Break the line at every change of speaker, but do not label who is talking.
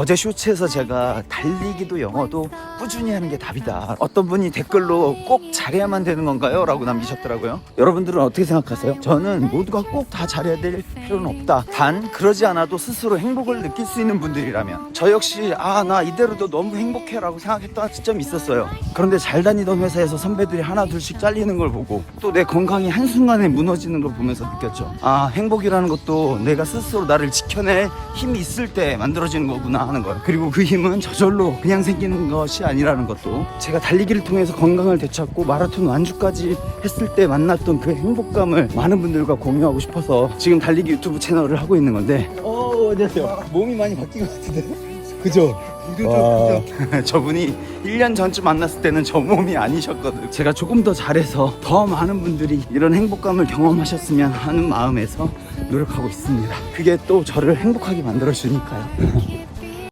어제 쇼츠에서 제가 달리기도 영어도 꾸준히 하는 게 답이다. 어떤 분이 댓글로 꼭 잘해야만 되는 건가요? 라고 남기셨더라고요. 여러분들은 어떻게 생각하세요? 저는 모두가 꼭 다 잘해야 될 필요는 없다. 단 그러지 않아도 스스로 행복을 느낄 수 있는 분들이라면 저 역시 아 나 이대로도 너무 행복해 라고 생각했던 시점이 있었어요. 그런데 잘 다니던 회사에서 선배들이 하나 둘씩 잘리는 걸 보고 또 내 건강이 한순간에 무너지는 걸 보면서 느꼈죠. 아 행복이라는 것도 내가 스스로 나를 지켜낼 힘이 있을 때 만들어지는 거구나 하는 거예요. 그리고 그 힘은 저절로 그냥 생기는 것이 아니라는 것도 제가 달리기를 통해서 건강을 되찾고 마라톤 완주까지 했을 때 만났던 그 행복감을 많은 분들과 공유하고 싶어서 지금 달리기 유튜브 채널을 하고 있는 건데 어 안녕하세요 몸이 많이 바뀐 것 같은데 그죠? 와. 저분이 1년 전쯤 만났을 때는 저 몸이 아니셨거든요. 제가 조금 더 잘해서 더 많은 분들이 이런 행복감을 경험하셨으면 하는 마음에서 노력하고 있습니다. 그게 또 저를 행복하게 만들어주니까요.